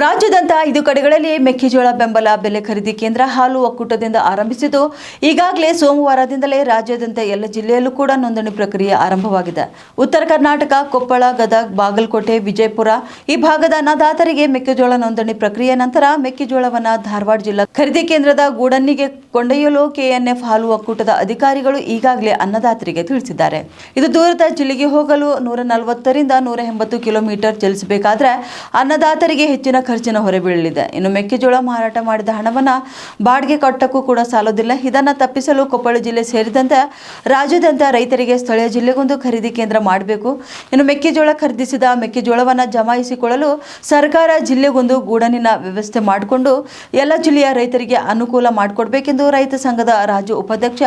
ರಾಜ್ಯದಂತ ಐದು ಕಡೆಗಳಲ್ಲಿ ಮೆಕ್ಕೆಜೋಳ ಬೆಂಬಲ ಬೆಲೆ ಖರೀದಿ ಕೇಂದ್ರ ಹಾಲು ಒಕ್ಕೂಟದಿಂದ ಆರಂಭಿಸಿದ್ದು. ಈಗಾಗಲೇ ಸೋಮವಾರದಿಂದಲೇ ರಾಜ್ಯದಂತ ಎಲ್ಲ ಜಿಲ್ಲೆಯಲ್ಲೂ ಕೂಡ ನೋಂದಣಿ ಪ್ರಕ್ರಿಯೆ ಆರಂಭವಾಗಿದೆ. ಉತ್ತರ ಕರ್ನಾಟಕ, ಕೊಪ್ಪಳ, ಗದಗ್, ಬಾಗಲಕೋಟೆ, ವಿಜಯಪುರ ಈ ಭಾಗದ ಅನ್ನದಾತರಿಗೆ ಮೆಕ್ಕೆಜೋಳ ನೋಂದಣಿ ಪ್ರಕ್ರಿಯೆ ನಂತರ ಮೆಕ್ಕೆಜೋಳವನ್ನು ಧಾರವಾಡ ಜಿಲ್ಲಾ ಖರೀದಿ ಕೇಂದ್ರದ ಗೂಡನ್ನಿಗೆ ಕೊಂಡೊಯ್ಯಲು ಕೆಎನ್ಎಫ್ ಹಾಲು ಒಕ್ಕೂಟದ ಅಧಿಕಾರಿಗಳು ಈಗಾಗಲೇ ಅನ್ನದಾತರಿಗೆ ತಿಳಿಸಿದ್ದಾರೆ. ಇದು ದೂರದ ಜಿಲ್ಲೆಗೆ ಹೋಗಲು ನೂರ ನಲವತ್ತರಿಂದ ನೂರ ಎಂಬತ್ತು ಕಿಲೋಮೀಟರ್ ಚಲಿಸಬೇಕಾದ್ರೆ ಅನ್ನದಾತರಿಗೆ ಹೆಚ್ಚಿನ ಖರ್ಚಿನ ಹೊರೆ ಬೀಳಲಿದೆ. ಇನ್ನು ಮೆಕ್ಕೆಜೋಳ ಮಾರಾಟ ಮಾಡಿದ ಹಣವನ್ನ ಬಾಡಿಗೆ ಕಟ್ಟಕ್ಕೂ ಕೂಡ ಸಾಲೋದಿಲ್ಲ. ಇದನ್ನ ತಪ್ಪಿಸಲು ಕೊಪ್ಪಳ ಜಿಲ್ಲೆ ಸೇರಿದಂತೆ ರಾಜ್ಯದಂತ ರೈತರಿಗೆ ಸ್ಥಳೀಯ ಜಿಲ್ಲೆಗೊಂದು ಖರೀದಿ ಕೇಂದ್ರ ಮಾಡಬೇಕು. ಇನ್ನು ಮೆಕ್ಕೆಜೋಳ ಖರೀದಿಸಿದ ಮೆಕ್ಕೆಜೋಳವನ್ನ ಜಮಾಯಿಸಿಕೊಳ್ಳಲು ಸರ್ಕಾರ ಜಿಲ್ಲೆಗೊಂದು ಗೂಡನಿನ ವ್ಯವಸ್ಥೆ ಮಾಡಿಕೊಂಡು ಎಲ್ಲ ಜಿಲ್ಲೆಯ ರೈತರಿಗೆ ಅನುಕೂಲ ಮಾಡಿಕೊಡ್ಬೇಕೆಂದು ರೈತ ಸಂಘದ ರಾಜ್ಯ ಉಪಾಧ್ಯಕ್ಷ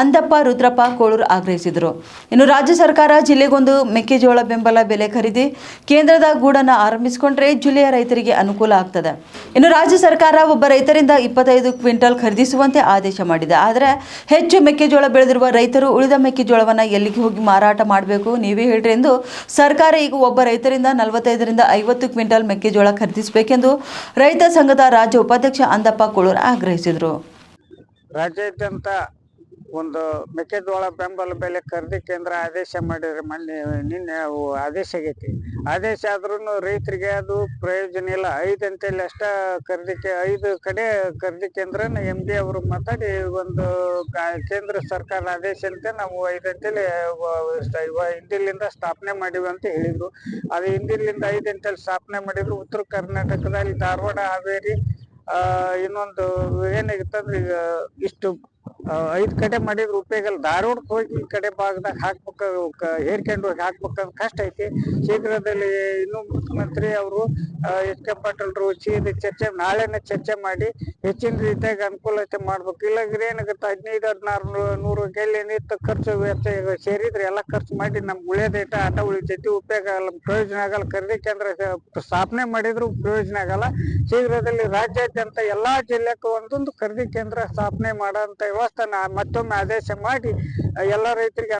ಅಂದಪ್ಪ ರುದ್ರಪ್ಪ ಕೋಳೂರು ಆಗ್ರಹಿಸಿದರು. ಇನ್ನು ರಾಜ್ಯ ಸರ್ಕಾರ ಜಿಲ್ಲೆಗೊಂದು ಮೆಕ್ಕೆಜೋಳ ಬೆಂಬಲ ಬೆಲೆ ಖರೀದಿ ಕೇಂದ್ರದ ಗೂಡನ್ನು ಆರಂಭಿಸಿಕೊಂಡ್ರೆ ಜಿಲ್ಲೆಯ ರೈತರಿಗೆ ಅನುಕೂಲ ಆಗ್ತದೆ. ಇನ್ನು ರಾಜ್ಯ ಸರ್ಕಾರ ಒಬ್ಬ ರೈತರಿಂದ ಇಪ್ಪತ್ತೈದು ಕ್ವಿಂಟಲ್ ಖರೀದಿಸುವಂತೆ ಆದೇಶ ಮಾಡಿದೆ. ಆದರೆ ಹೆಚ್ಚು ಮೆಕ್ಕೆಜೋಳ ಬೆಳೆದಿರುವ ರೈತರು ಉಳಿದ ಮೆಕ್ಕೆಜೋಳವನ್ನು ಎಲ್ಲಿಗೆ ಹೋಗಿ ಮಾರಾಟ ಮಾಡಬೇಕು? ನೀವೇ ಹೇಳ್ರಿ ಎಂದು ಸರ್ಕಾರ ಈಗ ಒಬ್ಬ ರೈತರಿಂದ ನಲವತ್ತೈದರಿಂದ ಐವತ್ತು ಕ್ವಿಂಟಲ್ ಮೆಕ್ಕೆಜೋಳ ಖರೀದಿಸಬೇಕೆಂದು ರೈತ ಸಂಘದ ರಾಜ್ಯ ಉಪಾಧ್ಯಕ್ಷ ಅಂದಪ್ಪ ಕೋಳೂರ್ ಆಗ್ರಹಿಸಿದರು. ರಾಜ್ಯಾದ್ಯಂತ ಒಂದು ಮೆಕ್ಕೆಜೋಳ ಬೆಂಬಲ ಬೆಲೆ ಖರೀದಿ ಕೇಂದ್ರ ಆದೇಶ ಮಾಡಿದ್ರೆ ಮೊನ್ನೆ, ನಿನ್ನೆ ಆದೇಶ ಆಗೈತಿ. ಆದೇಶ ಆದ್ರೂ ರೈತರಿಗೆ ಅದು ಪ್ರಯೋಜನ ಇಲ್ಲ. ಐದು ಅಂತೇಳಿ ಅಷ್ಟ ಖರೀದಿ ಐದು ಕಡೆ ಖರೀದಿ ಕೇಂದ್ರನ ಎಂ ಡಿ ಅವರು ಮಾತಾಡಿ ಒಂದು ಕೇಂದ್ರ ಸರ್ಕಾರ ಆದೇಶ ಅಂತ ನಾವು ಐದು ಅಂತೇಳಿ ಹಿಂದಿಲಿಂದ ಸ್ಥಾಪನೆ ಮಾಡಿವಿ ಅಂತ ಹೇಳಿದ್ರು. ಅದು ಹಿಂದಿಲಿಂದ ಐದು ಅಂತೇಳಿ ಸ್ಥಾಪನೆ ಮಾಡಿದ್ರು. ಉತ್ತರ ಕರ್ನಾಟಕದಲ್ಲಿ ಧಾರವಾಡ, ಹಾವೇರಿ ಇನ್ನೊಂದು ಏನಾಗಿತ್ತಂದ್ರೆ ಈಗ ಇಷ್ಟು ಐದ್ ಕಡೆ ಮಾಡಿದ್ರ ಉಪಯೋಗ ಇಲ್ಲ ಧಾರವಾಡಕ್ಕೆ ಹೋಗಿ ಈ ಕಡೆ ಭಾಗದಾಗ ಹಾಕ್ಬೇಕು, ಕ- ಹೇರ್ಕೊಂಡು ಹೋಗಿ ಹಾಕ್ಬೇಕಂದ್ರೆ ಕಷ್ಟ ಐತಿ. ಶೀಘ್ರದಲ್ಲಿ ಇನ್ನು ಮುಖ್ಯಮಂತ್ರಿ ಅವರು ಎಚ್ ಕೆ ಪಾಟೀಲ್ ಇದು ಚರ್ಚೆ, ನಾಳೆನೇ ಚರ್ಚೆ ಮಾಡಿ ಹೆಚ್ಚಿನ ರೀತಿಯಾಗಿ ಅನುಕೂಲತೆ ಮಾಡ್ಬೇಕು. ಇಲ್ಲಾಂದ್ರೆ ಏನಾಗುತ್ತೆ, ಹದಿನೈದು, ಹದಿನಾರು ನೂರು ಗೆಲ್ಲಿ ನಿಂತ ಖರ್ಚು ವೆಚ್ಚ ಸೇರಿದ್ರೆ ಎಲ್ಲ ಖರ್ಚು ಮಾಡಿ ನಮ್ಗೆ ಉಳಿಯೋದೈತೆ ಆಟ ಉಳಿತೈತಿ, ಉಪಯೋಗ ಆಗಲ್ಲ ಪ್ರಯೋಜನ ಆಗಲ್ಲ. ಖರೀದಿ ಕೇಂದ್ರ ಸ್ಥಾಪನೆ ಮಾಡಿದ್ರು ಪ್ರಯೋಜನ ಆಗಲ್ಲ. ಶೀಘ್ರದಲ್ಲಿ ರಾಜ್ಯಾದ್ಯಂತ ಎಲ್ಲಾ ಜಿಲ್ಲೆಗೂ ಒಂದೊಂದು ಖರೀದಿ ಕೇಂದ್ರ ಸ್ಥಾಪನೆ ಮಾಡೋಂತ ವ್ಯವಸ್ಥೆ ನಾ ಮತ್ತೊಮ್ಮೆ ಆದೇಶ ಮಾಡಿ ಎಲ್ಲ ರೈತರಿಗೆ